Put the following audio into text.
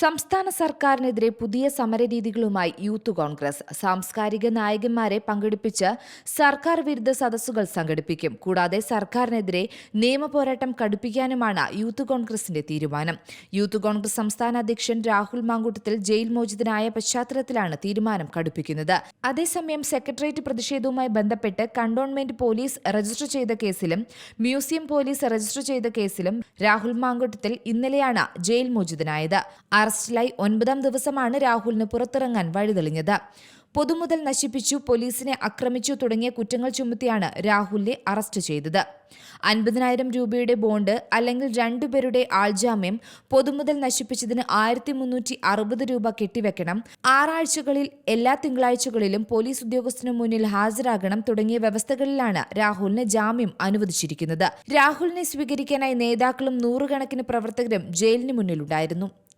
സംസ്ഥാന സർക്കാരിനെതിരെ പുതിയ സമരരീതികളുമായി യൂത്ത് കോൺഗ്രസ്. സാംസ്കാരിക നായകന്മാരെ പങ്കെടുപ്പിച്ച് സർക്കാർ വിരുദ്ധ സദസ്സുകൾ സംഘടിപ്പിക്കും. കൂടാതെ സർക്കാരിനെതിരെ നിയമപോരാട്ടം കടുപ്പിക്കാനുമാണ് യൂത്ത് കോൺഗ്രസിന്റെ തീരുമാനം. യൂത്ത് കോൺഗ്രസ് സംസ്ഥാന അധ്യക്ഷൻ രാഹുൽ മാങ്കൂട്ടത്തിൽ ജയിൽ മോചിതനായ പശ്ചാത്തലത്തിലാണ് തീരുമാനം കടുപ്പിക്കുന്നത്. അതേസമയം സെക്രട്ടേറിയറ്റ് പ്രതിഷേധവുമായി ബന്ധപ്പെട്ട് കണ്ടോൺമെന്റ് പോലീസ് രജിസ്റ്റർ ചെയ്ത കേസിലും മ്യൂസിയം പോലീസ് രജിസ്റ്റർ ചെയ്ത കേസിലും രാഹുൽ മാങ്കൂട്ടത്തിൽ ഇന്നലെയാണ് ജയിൽ മോചിതനായത്. അറസ്റ്റിലായി ഒൻപതാം ദിവസമാണ് രാഹുലിന് പുറത്തിറങ്ങാൻ വഴിതെളിഞ്ഞത്. പൊതുമുതൽ നശിപ്പിച്ചു പോലീസിനെ ആക്രമിച്ചു തുടങ്ങിയ കുറ്റങ്ങൾ ചുമത്തിയാണ് രാഹുലിനെ അറസ്റ്റ് ചെയ്തത്. അൻപതിനായിരം രൂപയുടെ ബോണ്ട് അല്ലെങ്കിൽ രണ്ടുപേരുടെ ആൾജാമ്യം പൊതുമുതൽ നശിപ്പിച്ചതിന് ആയിരത്തി മുന്നൂറ്റി അറുപത് രൂപ കെട്ടിവെക്കണം. ആറാഴ്ചകളിൽ എല്ലാ തിങ്കളാഴ്ചകളിലും പോലീസ് ഉദ്യോഗസ്ഥന് മുന്നിൽ ഹാജരാകണം തുടങ്ങിയ വ്യവസ്ഥകളിലാണ് രാഹുലിന് ജാമ്യം അനുവദിച്ചിരിക്കുന്നത്. രാഹുലിനെ സ്വീകരിക്കാനായി നേതാക്കളും നൂറുകണക്കിന് പ്രവർത്തകരും ജയിലിന് മുന്നിലുണ്ടായിരുന്നു.